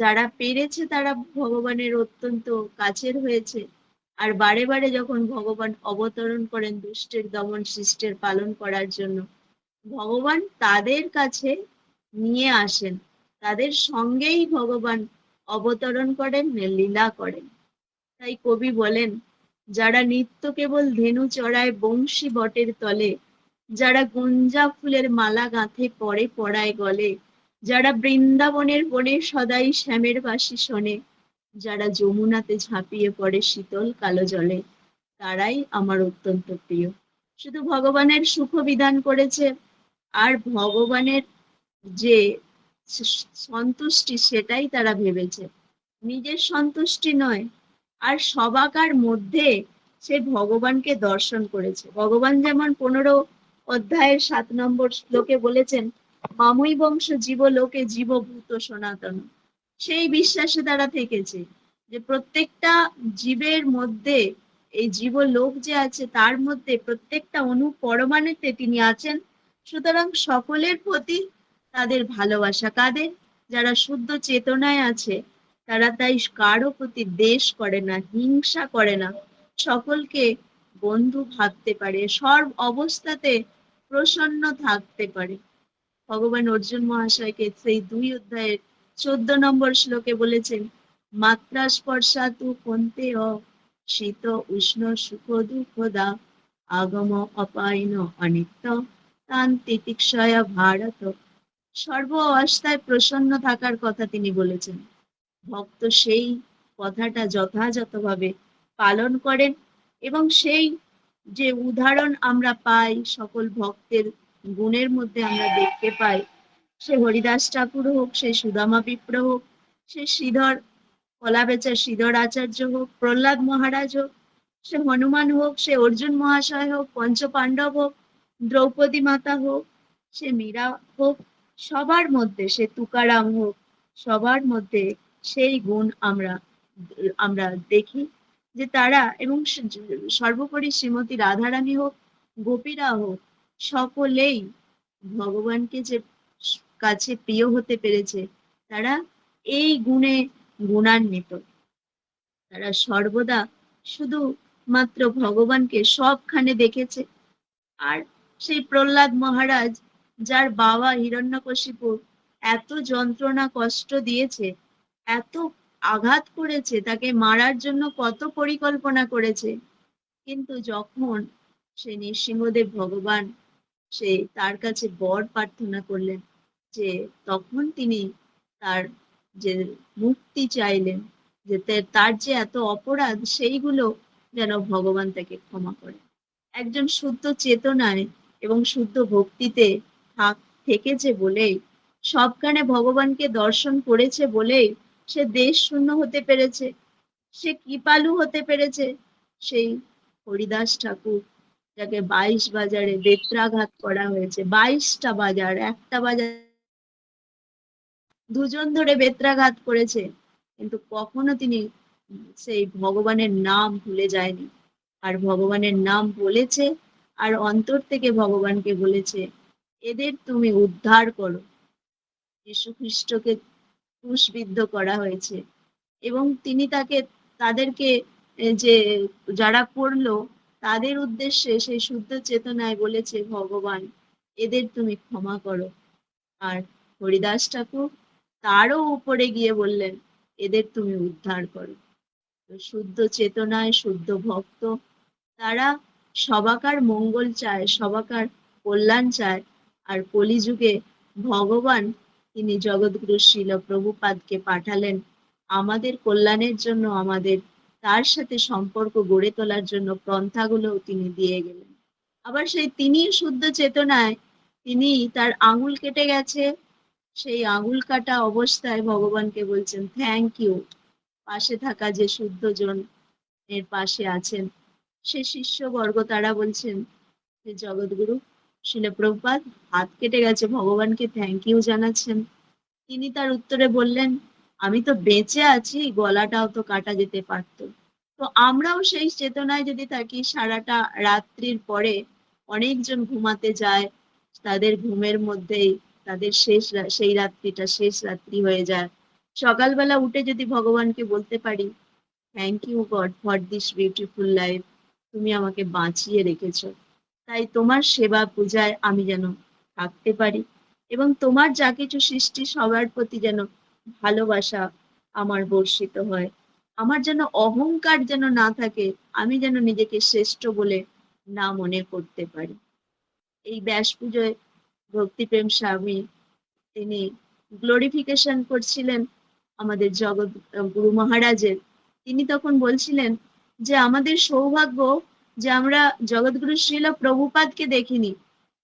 যারা পেরেছে তারা ভগবানের অত্যন্ত কাছের হয়েছে। আর বারে বারে যখন ভগবান অবতরণ করেন দুষ্টের দমন সৃষ্টের পালন করার জন্য, ভগবান তাদের কাছে নিয়ে আসেন। তাদের সঙ্গেই ভগবান অবতরণ করেন, লীলা করেন। তাই কবি বলেন, যারা নিত্য কেবল ধেনু চড়ায় বংশী বটের তলে, যারা গুঞ্জা ফুলের মালা গাঁথে পরে পড়ায় গলে যারা বৃন্দাবনের বনে সদাই শ্যামের বাসি শোনে, যারা যমুনাতে ঝাঁপিয়ে পড়ে শীতল কালো জলে, তারাই আমার অত্যন্ত প্রিয়। শুধু ভগবানের সুখ বিধান করেছে, আর ভগবানের যে সন্তুষ্টি সেটাই তারা ভেবেছে। নিজের সন্তুষ্টি নয়, আর সবাকার মধ্যে সে ভগবানকে দর্শন করেছে। ভগবান যেমন পনেরো অধ্যায়ের সাত নম্বর শ্লোকে বলেছেন মামুই বংশ জীব লোকে জীবভূত সনাতন। সেই বিশ্বাসে তারা থেকেছে যে প্রত্যেকটা জীবের মধ্যে এই জীব লোক যে আছে, তার মধ্যে প্রত্যেকটা অনু পরমাণুতে তিনি আছেন। সুতরাং সকলের প্রতি তাদের ভালোবাসা কাদের? যারা শুদ্ধ চেতনায় আছে, তারা তাই কারও প্রতি দেশ করে না, হিংসা করে না। সকলকে বন্ধু ভাবতে পারে, সর্ব অবস্থাতে প্রসন্ন থাকতে পারে। ভগবান অর্জুন মহাশয়কে সেই দুই অধ্যায়ের চোদ্দ নম্বর শ্লোকে বলেছেন, মাত্রা স্পর্শা তু কন্তে শীত উষ্ণ সুখ দুঃখ দা, আগম অপায়ন অনিত্য তান তিতিক্ষয়া ভারত। সর্ব অবস্থায় প্রসন্ন থাকার কথা তিনি বলেছেন। ভক্ত সেই কথাটা যথাযথভাবে পালন করেন এবং সেই যে উদাহরণ আমরা পাই সকল ভক্তের গুণের মধ্যে আমরা দেখতে পাই। সে হরিদাস ঠাকুর হোক, সে সুদামা বিপ্র হোক, সে শ্রীধর কলা বেচা শ্রীধর আচার্য হোক, প্রহ্লাদ মহারাজ হোক, সে হনুমান হোক, সে অর্জুন মহাশয় হোক, পঞ্চ পাণ্ডব হোক, দ্রৌপদী মাতা হোক, সে মীরা হোক, সবার মধ্যে সে তুকারাম হোক, সবার মধ্যে সেই গুণ আমরা আমরা দেখি যে তারা এবং সর্বোপরি শ্রীমতী রাধারানী হোক, গোপীরা হোক সকলেই ভগবানকে যে কাছে প্রিয় হতে পেরেছে, তারা এই গুণে গুণান্বিত। তারা সর্বদা শুধু মাত্র ভগবানকে সবখানে দেখেছে। আর সেই প্রহ্লাদ মহারাজ, যার বাবা হিরণ্যকশিপু এত যন্ত্রণা, কষ্ট দিয়েছে, এত আঘাত করেছে, তাকে মারার জন্য কত পরিকল্পনা করেছে, কিন্তু যখন সে নৃসিংহদেব ভগবান সে তার কাছে বর প্রার্থনা করলেন যে তখন তিনি তার যে মুক্তি চাইলেন, যে তার যে এত অপরাধ, সেইগুলো যেন ভগবান তাকে ক্ষমা করে একজন শুদ্ধ চেতনায় এবং শুদ্ধ ভক্তিতে থাক থেকেছে বলেই সবখানে ভগবানকে দর্শন করেছে বলেই সে দেশ শূন্য হতে পেরেছে। সে কৃপালু হতে পেরেছে। সেই হরিদাস ঠাকুর যাকে বাইশ বাজারে বেত্রাঘাত করা হয়েছে। বাইশটা বাজার, একটা বাজার দুজন ধরে বেত্রাঘাত করেছে, কিন্তু কখনো তিনি সেই ভগবানের নাম ভুলে যায়নি। আর ভগবানের নাম বলেছে আর অন্তর থেকে ভগবানকে বলেছে, এদের তুমি উদ্ধার করো। যীশু খ্রিস্টকে ক্রুশবিদ্ধ করা হয়েছে এবং তিনি তাকে, তাদেরকে যে যারা করল তাদের উদ্দেশ্যে সেই শুদ্ধ চেতনায় বলেছে ভগবান, এদের তুমি ক্ষমা করো। আর হরিদাস ঠাকুর তারও উপরে গিয়ে বললেন, এদের তুমি উদ্ধার করো। শুদ্ধ চেতনায় শুদ্ধ ভক্ত, তারা সবাকার মঙ্গল চায়, সবাকার কল্যাণ চায়। আর কলিযুগে ভগবান, তিনি জগৎগুরু শিল প্রভুপাদকে পাঠালেন, আমাদের কল্যাণের জন্য আমাদের তার সাথে সম্পর্ক গড়ে তোলার জন্য পন্থাগুলো তিনি দিয়ে গেলেন। আবার সেই তিনি শুদ্ধ চেতনায় তিনি তার আঙুল কেটে গেছে। সেই আঙুল কাটা অবস্থায় ভগবানকে বলছেন থ্যাংক ইউ পাশে থাকা যে শুদ্ধ জন এর পাশে আছেন। সে শিষ্যবর্গ তারা বলছেন যে জগৎগুরু শিলপ্রপাত হাত কেটে গেছে, ভগবানকে থ্যাংক ইউ জানাচ্ছেন। তিনি তার উত্তরে বললেন আমি তো বেঁচে আছি, গলাটাও তো কাটা যেতে পারতো। তো আমরাও সেই চেতনায় যদি থাকি, সারাটা রাত্রির পরে অনেকজন ঘুমাতে যায়, তাদের ঘুমের মধ্যেই তাদের শেষ সেই রাত্রিটা শেষ রাত্রি হয়ে যায়। সকালবেলা উঠে যদি ভগবানকে বলতে পারি thank you God for this beautiful life তুমি আমাকে বাঁচিয়ে রেখেছ। তাই তোমার সেবা পূজায় আমি যেন থাকতে পারি এবং তোমার যা কিছু সৃষ্টি সবার প্রতি যেন ভালোবাসা আমার বর্ষিত হয়। আমার যেন অহংকার যেন না থাকে, আমি যেন নিজেকে শ্রেষ্ঠ বলে না মনে করতে পারি। এই ব্যাস পুজোয় ভক্তিপ্রেম স্বামী, তিনি গ্লোরিফিকেশন করছিলেন আমাদের জগৎ, গুরু মহারাজের। তিনি তখন বলছিলেন যে, আমাদের সৌভাগ্য যে আমরা জগৎগুরু শ্রীল প্রভুপাদকে দেখিনি,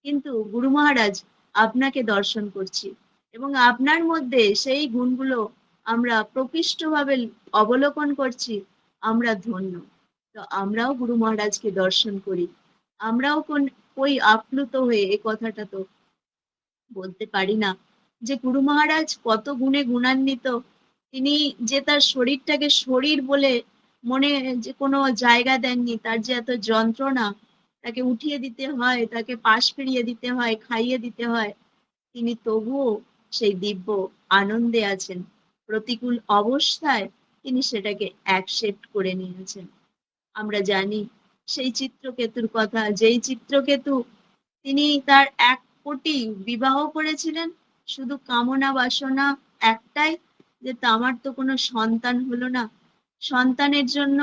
কিন্তু গুরু মহারাজ আপনাকে দর্শন করছি। এবং আপনার মধ্যে সেই গুণগুলো আমরা প্রকৃষ্টভাবে অবলোকন করছি, আমরা ধন্য। তো আমরাও গুরু মহারাজকে দর্শন করি। আমরাও কোন, কই আপ্লুত হয়ে এ কথাটা তো বলতে পারি না যে গুরু মহারাজ কত গুণে গুণান্বিত। তিনি যে তার শরীরটাকে শরীর বলে মনে যে কোনো জায়গা দেননি, তার যে এত যন্ত্রণা, তাকে উঠিয়ে দিতে হয়, তাকে পাশ ফিরিয়ে দিতে হয়, খাইয়ে দিতে হয়, তিনি তবুও সেই দিব্য আনন্দে আছেন। প্রতিকূল অবস্থায় তিনি সেটাকে অ্যাকসেপ্ট করে নিয়েছেন। আমরা জানি সেই চিত্রকেতুর কথা, যেই চিত্রকেতু তিনি তার এক কোটি বিবাহ করেছিলেন, শুধু কামনা বাসনা একটাই যে আমার তো কোনো সন্তান হলো না। সন্তানের জন্য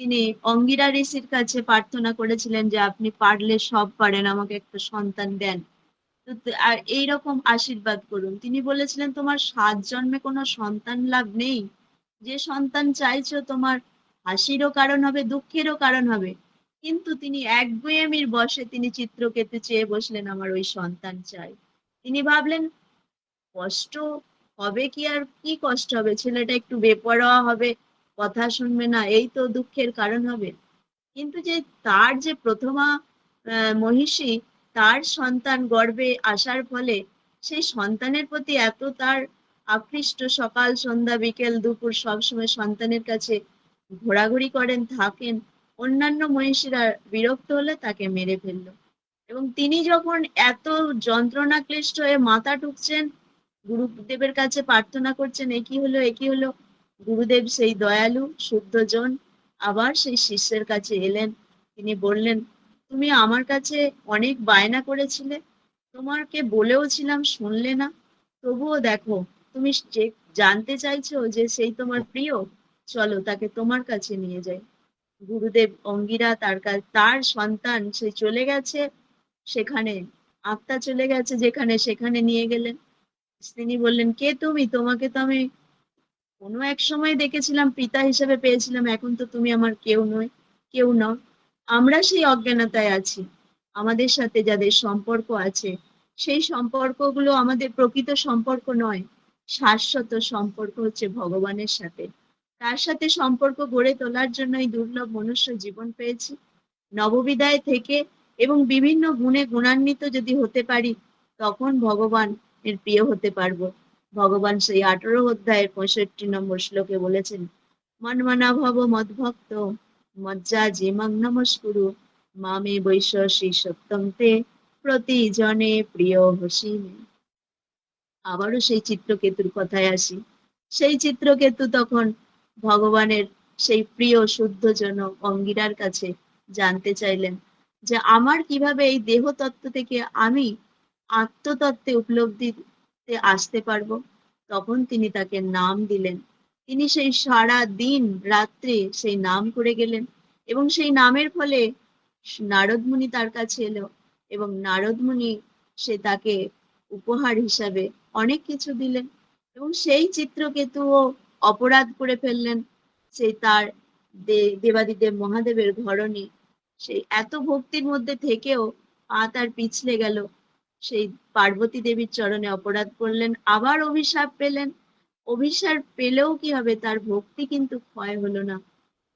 তিনি অঙ্গিরা ঋষির কাছে প্রার্থনা করেছিলেন যে, আপনি পারলে সব পারেন, আমাকে একটা সন্তান দেন। আর এইরকম আশীর্বাদ করুন। তিনি বলেছিলেন, তোমার সাত জন্মে কোনো সন্তান লাভ নেই। যে সন্তান চাইছো তোমার হাসিরও কারণ হবে, দুঃখেরও কারণ হবে। কিন্তু তিনি একগুয়েমির বসে তিনি চিত্রকেতু চেয়ে বসলেন, আমার ওই সন্তান চাই। তিনি ভাবলেন, কষ্ট হবে কি আর, কি কষ্ট হবে? ছেলেটা একটু বেপরোয়া হবে, কথা শুনবে না, এই তো দুঃখের কারণ হবে। কিন্তু যে তার যে প্রথমা মহিষী তার সন্তান গর্বে আসার ফলে সেই সন্তানের প্রতি এত তার আকৃষ্ট। সকাল, সন্ধ্যা, বিকেল, দুপুর সবসময় সন্তানের কাছে ঘোরাঘুরি করেন, থাকেন। অন্যান্য মহিষীরা বিরক্ত হলে তাকে মেরে ফেলল। এবং তিনি যখন এত যন্ত্রণা ক্লিষ্ট হয়ে মাথা টুকছেন গুরুদেবের কাছে প্রার্থনা করছেন একই হলো একই হলো? গুরুদেব সেই দয়ালু, শুদ্ধজন আবার সেই শিষ্যের কাছে এলেন। তিনি বললেন তুমি আমার কাছে অনেক বায়না করেছিলে। তোমাকে বলেও ছিলাম শুনলে না। তবুও দেখো, তুমি জানতে চাইছো যে সেই তোমার প্রিয়, চলো তাকে তোমার কাছে নিয়ে যাই। গুরুদেব অঙ্গিরা তার তার সন্তান সে চলে গেছে সেখানে, আত্মা চলে গেছে যেখানে সেখানে নিয়ে গেলেন। তিনি বললেন, কে তুমি? তোমাকে তো আমি কোনো এক সময় দেখেছিলাম, পিতা হিসেবে পেয়েছিলাম, এখন তো তুমি আমার কেউ নয়, কেউ নও। আমরা সেই অজ্ঞানতায় আছি। আমাদের সাথে যাদের সম্পর্ক আছে, সেই সম্পর্কগুলো আমাদের প্রকৃত সম্পর্ক নয়, শাশ্বত সম্পর্ক হচ্ছে ভগবানের সাথে। তার সাথে সম্পর্ক গড়ে তোলার জন্য এই দুর্লভ মনুষ্য জীবন পেয়েছি। নববিদায় থেকে এবং বিভিন্ন গুণে গুণান্বিত যদি হতে পারি, তখন ভগবান এর প্রিয় হতে পারব। ভগবান সেই আঠারো অধ্যায়ের পঁয়ষট্টি নম্বর শ্লোকে বলেছেন মনমনা ভব মদভক্ত মজ্জা জিমাং নমস্কুরু। মামে বৈশ্বসী সত্যম তে প্রতি জনে প্রিয় হসিমে আবারও সেই চিত্রকেতুর কথায় আসি। সেই চিত্রকেতু তখন ভগবানের সেই প্রিয় শুদ্ধ শুদ্ধজন অঙ্গিরার কাছে জানতে চাইলেন যে আমার কীভাবে এই দেহ তত্ত্ব থেকে আমি আত্মতত্ত্বে উপলব্ধিতে আসতে পারব? তখন তিনি তাকে নাম দিলেন তিনি সেই সারা দিন রাত্রে সেই নাম করে গেলেন এবং সেই নামের ফলে নারদমুনি তার কাছে এলো এবং নারদমুনি সে তাকে উপহার হিসাবে অনেক কিছু দিলেন এবং সেই চিত্রকেতুও অপরাধ করে ফেললেন। সেই তার দেবাদিদেব মহাদেবের ঘরণী। সেই এত ভক্তির মধ্যে থেকেও পা তার পিছলে গেল। সেই পার্বতী দেবীর চরণে অপরাধ করলেন, আবার অভিশাপ পেলেন। অভিশাপ পেলেও কি হবে? তার ভক্তি কিন্তু ক্ষয় হলো না।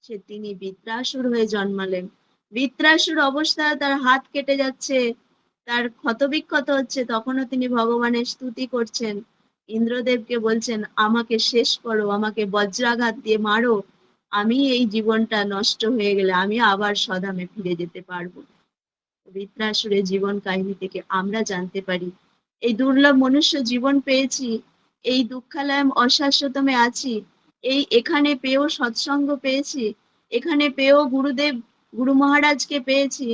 সে তিনি বিত্রাসুর হয়ে জন্মালেন। বিত্রাসুর অবস্থা তার হাত কেটে যাচ্ছে, তার ক্ষতবিক্ষত হচ্ছে। তখনও তিনি ভগবানের স্তুতি করছেন। ইন্দ্রদেবকে বলছেন, আমাকে শেষ করো, আমাকে বজ্রাঘাত দিয়ে মারো। আমি এই জীবনটা নষ্ট হয়ে গেলে আমি আবার সদামে ফিরে যেতে পারব। বৃত্রাসুরের জীবন কাহিনী থেকে আমরা জানতে পারি। এই দুর্লভ মনুষ্য জীবন পেয়েছি। এই দুঃখালয়ম অশাশ্বতমে আছি। এই এখানে পেয়েও সৎসঙ্গ পেয়েছি। এখানে পেয়েও গুরুদেব, গুরু মহারাজকে পেয়েছি।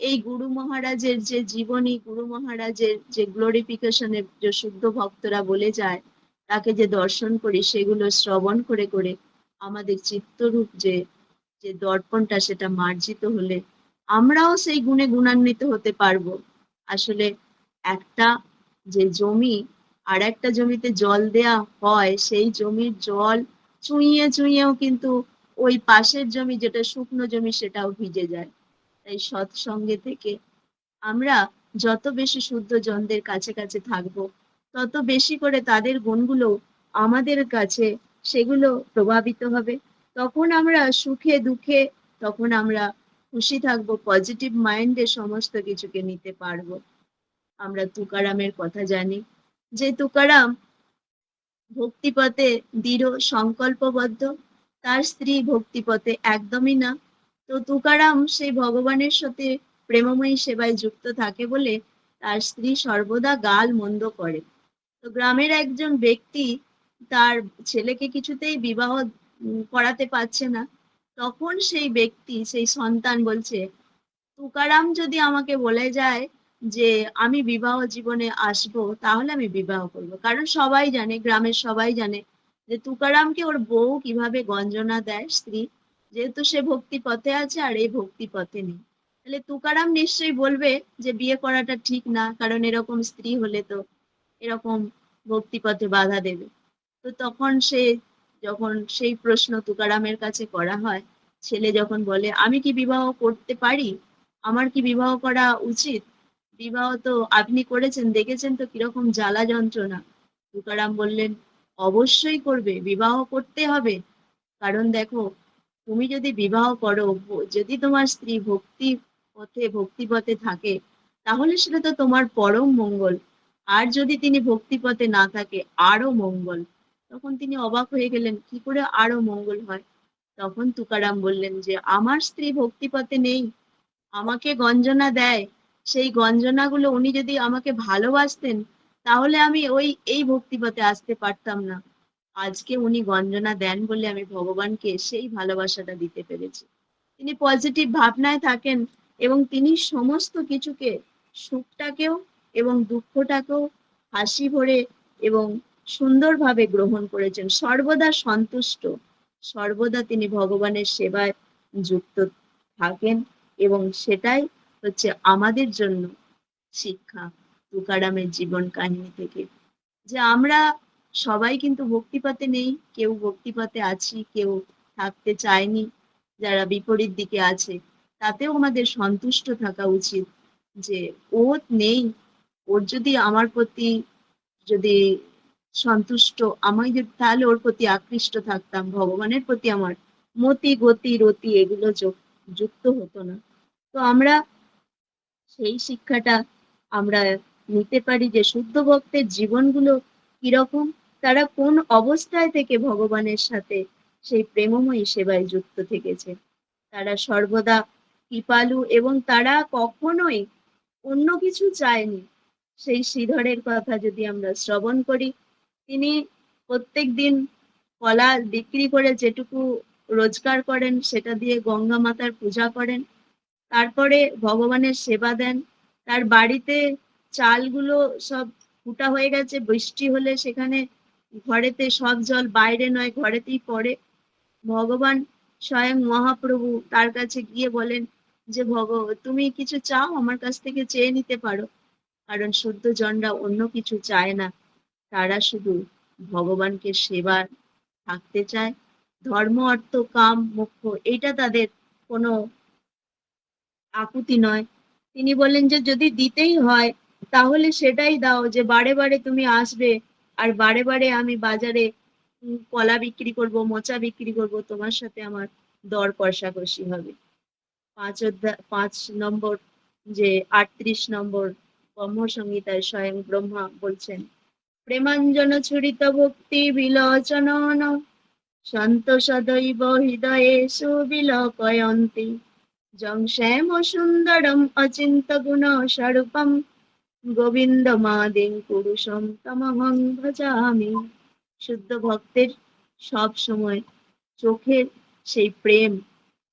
এই গুরু মহারাজের যে জীবনী, গুরু মহারাজের যে গ্লোরিফিকেশনের যে শুদ্ধ ভক্তরা বলে যায়, তাকে যে দর্শন করি, সেগুলো শ্রবণ করে করে আমাদের চিত্তরূপ যে যে দর্পণটা, সেটা মার্জিত হলে আমরাও সেই গুণে গুণান্বিত হতে পারব। আসলে একটা যে জমি আর একটা জমিতে জল দেয়া হয়, সেই জমির জল চুইয়ে চুইয়েও কিন্তু ওই পাশের জমি যেটা শুকনো জমি সেটাও ভিজে যায়। তাই সৎসঙ্গে থেকে আমরা যত বেশি শুদ্ধ জনদের কাছে কাছে থাকব, তত বেশি করে তাদের গুণগুলো আমাদের কাছে সেগুলো প্রভাবিত হবে। তখন আমরা সুখে দুঃখে, তখন আমরা খুশি থাকব পজিটিভ মাইন্ডে সমস্ত কিছুকে নিতে পারব। আমরা তুকারামের কথা জানি। যে তুকারাম ভক্তিপথে দৃঢ়, সংকল্পবদ্ধ, তার স্ত্রী ভক্তিপথে একদমই না। তো তুকারাম সেই ভগবানের সাথে প্রেমময়ী সেবায় যুক্ত থাকে বলে তার স্ত্রী সর্বদা গাল মন্দ করে। তো গ্রামের একজন ব্যক্তি তার ছেলেকে কিছুতেই বিবাহ করাতে পারছে না। তখন সেই ব্যক্তি, সেই সন্তান বলছে, তুকারাম যদি আমাকে বলে যায় যে আমি বিবাহ জীবনে আসব, তাহলে আমি বিবাহ করব। কারণ সবাই জানে, গ্রামের সবাই জানে যে তুকারামকে ওর বউ কীভাবে গঞ্জনা দেয়, স্ত্রী। যেহেতু সে ভক্তি পথে আছে আর এই ভক্তি পথে নেই। তাহলে তুকারাম নিশ্চয়ই বলবে যে বিয়ে করাটা ঠিক না, কারণ এরকম স্ত্রী হলে তো এরকম ভক্তি পথে বাধা দেবে। তো তখন সে, যখন সেই প্রশ্ন তুকারামের কাছে করা হয়, ছেলে যখন বলে, আমি কি বিবাহ করতে পারি? আমার কি বিবাহ করা উচিত? বিবাহ তো আপনি করেছেন, দেখেছেন তো কীরকম জ্বালা যন্ত্রণা। তুকারাম বললেন, অবশ্যই করবে, বিবাহ করতে হবে। কারণ দেখো, তুমি যদি বিবাহ করো যদি তোমার স্ত্রী ভক্তি পথে ভক্তি পথে থাকে, তাহলে সেটা তো তোমার পরম মঙ্গল। আর যদি তিনি ভক্তি পথে না থাকে আরও মঙ্গল। তখন তিনি অবাক হয়ে গেলেন, কি করে আরও মঙ্গল হয়? তখন তুকারাম বললেন যে, আমার স্ত্রী ভক্তিপথে নেই, আমাকে গঞ্জনা দেয় সেই গঞ্জনাগুলো উনি যদি আমাকে ভালোবাসতেন, তাহলে আমি ওই, এই ভক্তিপথে আসতে পারতাম না। আজকে উনি গঞ্জনা দেন বলে আমি ভগবানকে সেই ভালোবাসাটা দিতে পেরেছি। তিনি পজিটিভ ভাবনায় থাকেন এবং তিনি সমস্ত কিছুকে, সুখটাকেও এবং দুঃখটাকেও হাসি ভরে এবং সুন্দরভাবে গ্রহণ করেছেন। সর্বদা সন্তুষ্ট, সর্বদা তিনি ভগবানের সেবায় যুক্ত থাকেন এবং সেটাই হচ্ছে আমাদের জন্য শিক্ষা, তুকারামের জীবন কাহিনী থেকে। যে আমরা সবাই কিন্তু ভক্তিপথে নেই, কেউ ভক্তিপথে আছি, কেউ থাকতে চায়নি, যারা বিপরীত দিকে আছে, তাতেও আমাদের সন্তুষ্ট থাকা উচিত যে ও নেই, ওর যদি আমার প্রতি যদি সন্তুষ্ট, আমি যদি তাহলে ওর প্রতি আকৃষ্ট থাকতাম, ভগবানের প্রতি আমার মতি গতি রতি এগুলো যুক্ত হতো না। তো আমরা সেই শিক্ষাটা আমরা নিতে পারি যে শুদ্ধ ভক্তের জীবনগুলো কীরকম, তারা কোন অবস্থায় থেকে ভগবানের সাথে সেই প্রেমময়ী সেবায় যুক্ত থেকেছে। তারা সর্বদা কৃপালু এবং তারা কখনোই অন্য কিছু চায়নি। সেই শ্রীধরের কথা যদি আমরা শ্রবণ করি, তিনি প্রত্যেক দিন কলা বিক্রি করে যেটুকু রোজগার করেন, সেটা দিয়ে গঙ্গা মাতার পূজা করেন তারপরে ভগবানের সেবা দেন। তার বাড়িতে চালগুলো সব ফুটা হয়ে গেছে, বৃষ্টি হলে সেখানে ঘরেতে সব জল বাইরে নয়, ঘরেতেই পড়ে। ভগবান স্বয়ং মহাপ্রভু তার কাছে গিয়ে বলেন যে, ভগ, তুমি কিছু চাও? আমার কাছ থেকে চেয়ে নিতে পারো। কারণ শুদ্ধ জনরা অন্য কিছু চায় না। তারা শুধু ভগবানকে সেবা থাকতে চায়। ধর্ম, অর্থ, কাম মুখ্য এটা তাদের কোনো আকুতি নয়। তিনি বললেন যে, যদি দিতেই হয়, তাহলে সেটাই দাও যে, বারে বারে তুমি আসবে আর বারে বারে আমি বাজারে কলা বিক্রি করব, মোচা বিক্রি করব, তোমার সাথে আমার দর কষাকষি হবে। পাঁচ অধ্যায় পাঁচ নম্বর যে, আটত্রিশ নম্বর ব্রহ্ম সংহিতায় স্বয়ং ব্রহ্মা বলছেন, প্রেমাঞ্জন ছুরিত ভক্তি বিলোচন সন্ত সদৈব হৃদয়ে সুবিলকয়ন্তি। যং শ্যাম সুন্দরম অচিন্ত গুণ স্বরূপম পুরুষম তমহং ভজামি শুদ্ধ ভক্তের সব সময় চোখের সেই প্রেম,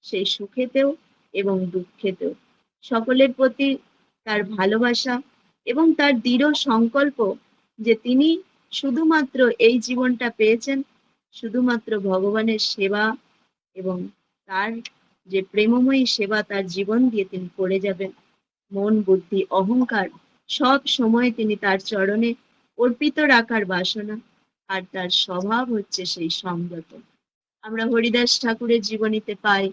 সেই সুখেতেও এবং দুঃখেতেও। সকলের প্রতি তার ভালোবাসা এবং তার দৃঢ় সংকল্প যে তিনি শুধুমাত্র এই জীবনটা পেয়েছেন, শুধুমাত্র ভগবানের সেবা এবং তার যে প্রেমময়ী সেবা তার জীবন দিয়ে তিনি করে যাবেন। মন, বুদ্ধি, অহংকার সব সময় তিনি তার চরণে অর্পিত রাখার বাসনা, আর তার স্বভাব হচ্ছে সেই সংযত। আমরা হরিদাস ঠাকুরের জীবনীতে পাই,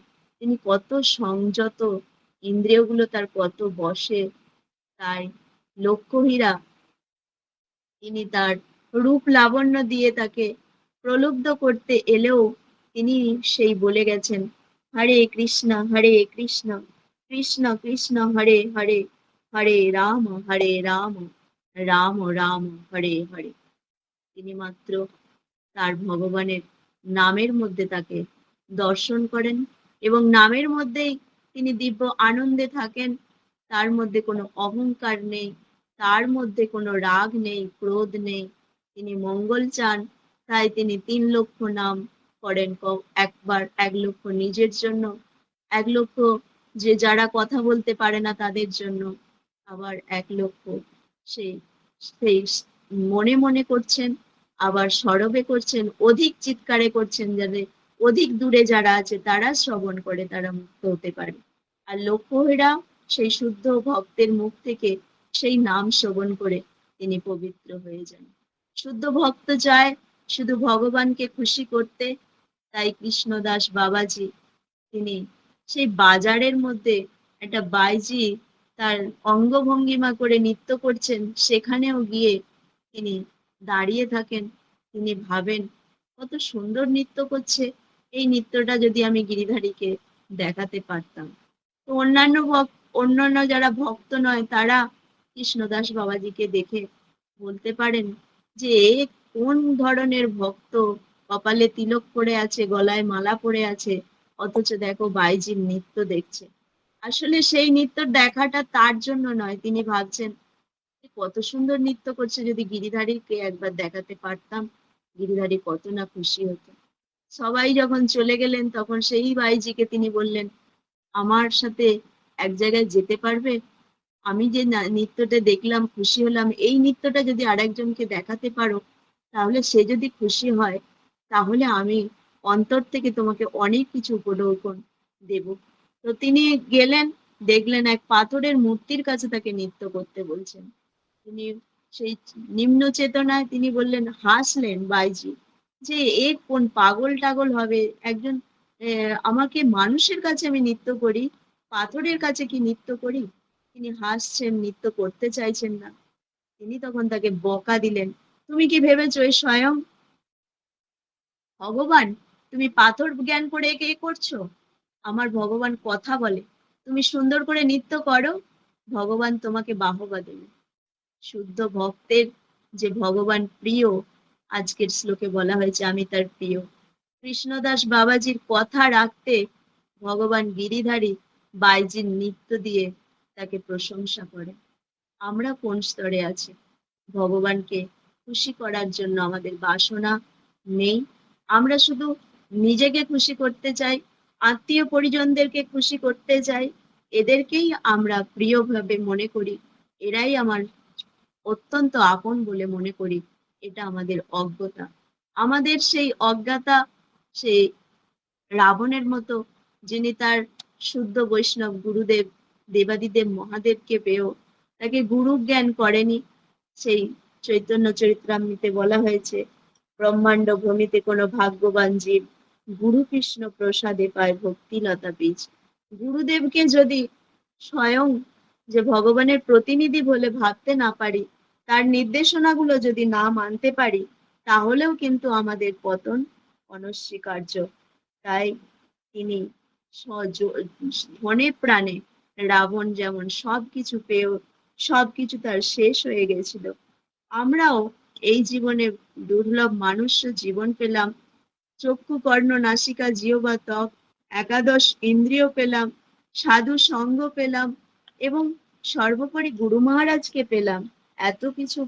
তিনি কত সংযত, ইন্দ্রিয়গুলো তার কত বসে, তাই লক্ষ্যহীরা তিনি তার রূপ লাবণ্য দিয়ে তাকে প্রলুব্ধ করতে এলেও তিনি সেই বলে গেছেন হরে কৃষ্ণ হরে কৃষ্ণ কৃষ্ণ কৃষ্ণ, হরে হরে হরে রাম হরে রাম রাম রাম, হরে হরে। তিনি মাত্র তার ভগবানের নামের মধ্যে তাকে দর্শন করেন এবং নামের মধ্যেই তিনি দিব্য আনন্দে থাকেন। তার মধ্যে কোনো অহংকার নেই, তার মধ্যে কোনো রাগ নেই, ক্রোধ নেই। তিনি মঙ্গল চান, তাই তিনি তিন লক্ষ নাম করেন একবার এক লক্ষ নিজের জন্য, এক লক্ষ যে যারা কথা বলতে পারে না তাদের জন্য, আবার এক লক্ষ সেই সেই মনে মনে করছেন, আবার সরবে করছেন, অধিক চিৎকারে করছেন যাতে অধিক দূরে যারা আছে তারা শ্রবণ করে, তারা মুক্ত হতে পারে। আর লক্ষ্যহীরা সেই শুদ্ধ ভক্তের মুখ থেকে সেই নাম শ্রবণ করে তিনি পবিত্র হয়ে যান। শুদ্ধ ভক্ত চায় শুধু ভগবানকে খুশি করতে তাই কৃষ্ণদাস বাবাজি, তিনি সেই বাজারের মধ্যে একটা বাইজি তার অঙ্গভঙ্গিমা করে নৃত্য করছেন, সেখানেও গিয়ে তিনি দাঁড়িয়ে থাকেন, তিনি ভাবেন কত সুন্দর নৃত্য করছে, এই নৃত্যটা যদি আমি গিরিধারীকে দেখাতে পারতাম। তো অন্যান্য অন্যান্য যারা ভক্ত নয়, তারা কৃষ্ণদাস বাবাজিকে দেখে বলতে পারেন যে কোন ধরনের ভক্ত কপালে তিলক পড়ে আছে, গলায় মালা পড়ে আছে, অথচ দেখো বাইজির নৃত্য দেখছে। আসলে সেই নৃত্য দেখাটা তার জন্য নয়, তিনি ভাবছেন কত সুন্দর নৃত্য করছে, যদি গিরিধারীকে একবার দেখাতে পারতাম, গিরিধারী কত না খুশি হতো। সবাই যখন চলে গেলেন, তখন সেই বাইজিকে তিনি বললেন, আমার সাথে এক জায়গায় যেতে পারবে? আমি যে নৃত্যটা দেখলাম, খুশি হলাম, এই নৃত্যটা যদি আরেকজনকে দেখাতে পারো, তাহলে সে যদি খুশি হয় তাহলে আমি অন্তর থেকে তোমাকে অনেক কিছু উপঢৌকন দেব। তো তিনি গেলেন, দেখলেন এক পাথরের মূর্তির কাছে তাকে নৃত্য করতে বলছেন। তিনি সেই নিম্ন চেতনায় তিনি বললেন, হাসলেন বাইজি, যে এ কোন পাগল টাগল হবে? একজন আমাকে মানুষের কাছে আমি নৃত্য করি, পাথরের কাছে কি নৃত্য করি? তিনি হাসছেন, নৃত্য করতে চাইছেন না। তিনি তখন তাকে বকা দিলেন, তুমি কি ভেবেছো স্বয়ং ভগবান, তুমি পাথর জ্ঞান করে একে করছ? আমার ভগবান কথা বলে, তুমি সুন্দর করে নৃত্য করো? ভগবান তোমাকে বাহবা দেবে। শুদ্ধ ভক্তের যে ভগবান প্রিয়, আজকের শ্লোকে বলা হয়েছে, আমি তার প্রিয়। কৃষ্ণদাস বাবাজির কথা রাখতে ভগবান গিরিধারী বাইজির নৃত্য দিয়ে তাকে প্রশংসা করে। আমরা কোন স্তরে আছি? ভগবানকে খুশি করার জন্য আমাদের বাসনা নেই। আমরা শুধু নিজেকে খুশি করতে চাই, আত্মীয় পরিজনদেরকে খুশি করতে চাই, এদেরকেই আমরা প্রিয়ভাবে মনে করি। এরাই আমার অত্যন্ত আপন বলে মনে করি। এটা আমাদের অজ্ঞতা। আমাদের সেই অজ্ঞাতা, সেই রাবণের মতো যিনি তার শুদ্ধ বৈষ্ণব গুরুদেব, দেবাদিদেব মহাদেবকে পেয়েও তাকে গুরু জ্ঞান করেনি, সেই চৈতন্য চরিত্রামৃতে বলা হয়েছে। ব্রহ্মাণ্ড ভূমিতে কোনো ভাগ্যবান জীব গুরু কৃষ্ণ প্রসাদে পায় ভক্তিলতা বীজ। গুরুদেবকে যদি স্বয়ং যে ভগবানের প্রতিনিধি বলে ভাবতে না পারি, তার নির্দেশনাগুলো যদি না মানতে পারি, তাহলেও কিন্তু আমাদের পতন অনস্বীকার্য। তাই তিনি ধনে প্রাণে রাবণ যেমন সবকিছু পেয়েও সবকিছু তার শেষ হয়ে গেছিল। আমরাও এই জীবনে দুর্লভ মানুষ জীবন পেলাম। চক্ষু কর্ণ নাসিকা জিহবা ত্বক, একাদশ ইন্দ্রিয় পেলাম, সাধু সঙ্গ পেলাম এবং সর্বোপরি গুরু মহারাজকে পেলাম। এত কিছু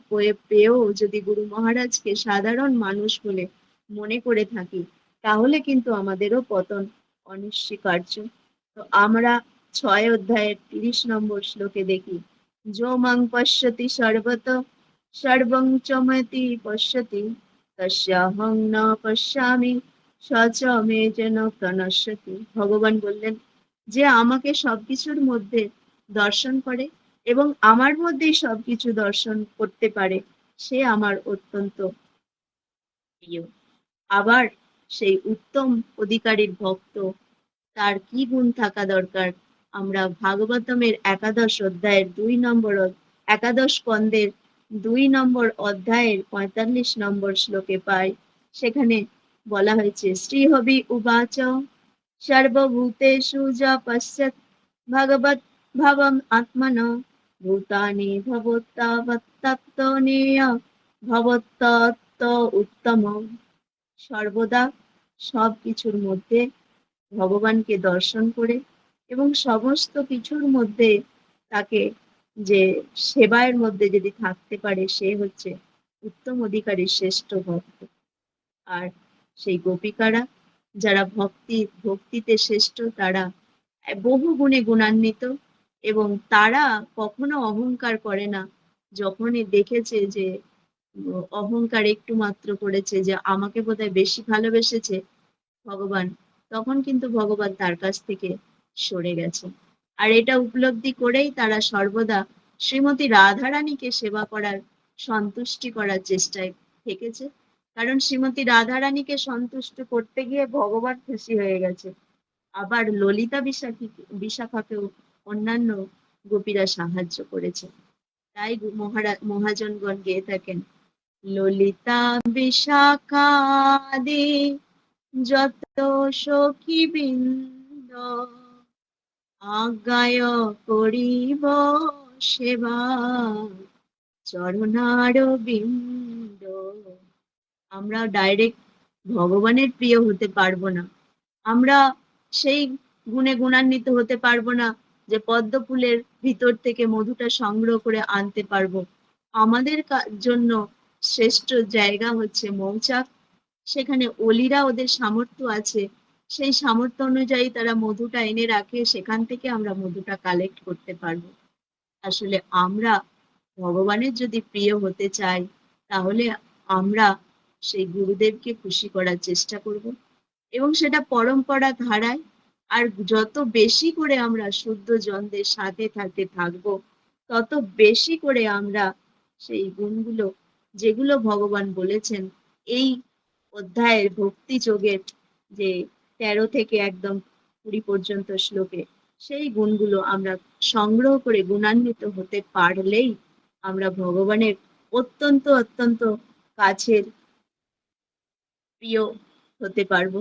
পেয়েও যদি গুরু মহারাজকে সাধারণ মানুষ বলে মনে করে থাকি, তাহলে কিন্তু আমাদেরও পতন অনস্বীকার্য। তো আমরা ছয় অধ্যায়ের তিরিশ নম্বর শ্লোকে দেখি, যো মাং পশ্যতি সর্বত সর্বং চমতি পশ্যতি, তস্যাহং ন পশ্যামি সচ মে যেন প্রণশ্যতি ভগবান বললেন, যে আমাকে সবকিছুর মধ্যে দর্শন করে এবং আমার মধ্যেই সবকিছু দর্শন করতে পারে, সে আমার অত্যন্ত প্রিয়। আবার সেই উত্তম অধিকারীর ভক্ত, তার কি গুণ থাকা দরকার? আমরা ভাগবতমের একাদশ অধ্যায়ের দুই নম্বর একাদশ স্কন্দের দুই নম্বর অধ্যায়ের পঁয়তাল্লিশ নম্বর শ্লোকে পাই, সেখানে বলা হয়েছে শ্রীহবি উবাচ, সর্বভূতেষু যা পশ্যৎ ভগবত ভাবম আত্মন, ভূতানি ভবত্তাবত্তত্তনেয় ভবত্তত্ত উত্তম। সর্বদা সব কিছুর মধ্যে ভগবানকে দর্শন করে এবং সমস্ত কিছুর মধ্যে তাকে যে সেবায়ের মধ্যে যদি থাকতে পারে, সে হচ্ছে উত্তম অধিকারী শ্রেষ্ঠ ভক্ত। আর সেই গোপিকারা, যারা ভক্তি, ভক্তিতে শ্রেষ্ঠ, তারা বহু গুণে গুণান্বিত এবং তারা কখনো অহংকার করে না। যখনই দেখেছে যে, অহংকার একটু মাত্র করেছে, যে আমাকে বোধহয় বেশি ভালোবেসেছে ভগবান, তখন কিন্তু ভগবান তার কাছ থেকে সরে গেছে। আর এটা উপলব্ধি করেই তারা সর্বদা শ্রীমতী রাধারানীকে সেবা করার সন্তুষ্টি করার চেষ্টায় থেকেছে। কারণ শ্রীমতী রাধারানীকে সন্তুষ্ট করতে গিয়ে ভগবান খুশি হয়ে গেছে। আবার ললিতা বিশাখী, বিশাখাকেও অন্যান্য গোপীরা সাহায্য করেছে। তাই মহাজনগণ গেয়ে থাকেন, ললিতা বিশাখাদি যত সখী বৃন্দ আজ্ঞায় করিব সেবা। চরণার বিন্দ। আমরা ডাইরেক্ট ভগবানের প্রিয় হতে পারব না। আমরা সেই গুণে গুণান্বিত হতে পারব না যে পদ্ম ফুলের ভিতর থেকে মধুটা সংগ্রহ করে আনতে পারব। আমাদের জন্য শ্রেষ্ঠ জায়গা হচ্ছে মৌচাক। সেখানে অলিরা ওদের সামর্থ্য আছে। সেই সামর্থ্য অনুযায়ী তারা মধুটা এনে রাখে, সেখান থেকে আমরা মধুটা কালেক্ট করতে পারব। আসলে আমরা ভগবানের যদি প্রিয় হতে চাই, তাহলে আমরা সেই গুরুদেবকে খুশি করার চেষ্টা করব। এবং সেটা পরম্পরা ধারায়, আর যত বেশি করে আমরা শুদ্ধ জনদের সাথে থাকতে থাকব, তত বেশি করে আমরা সেই গুণগুলো, যেগুলো ভগবান বলেছেন, এই অধ্যায়ের ভক্তি যোগের যে তেরো থেকে একদম কুড়ি পর্যন্ত শ্লোকে সেই গুণগুলো আমরা সংগ্রহ করে গুণান্বিত হতে পারলেই আমরা ভগবানের অত্যন্ত অত্যন্ত কাছের প্রিয় হতে পারব।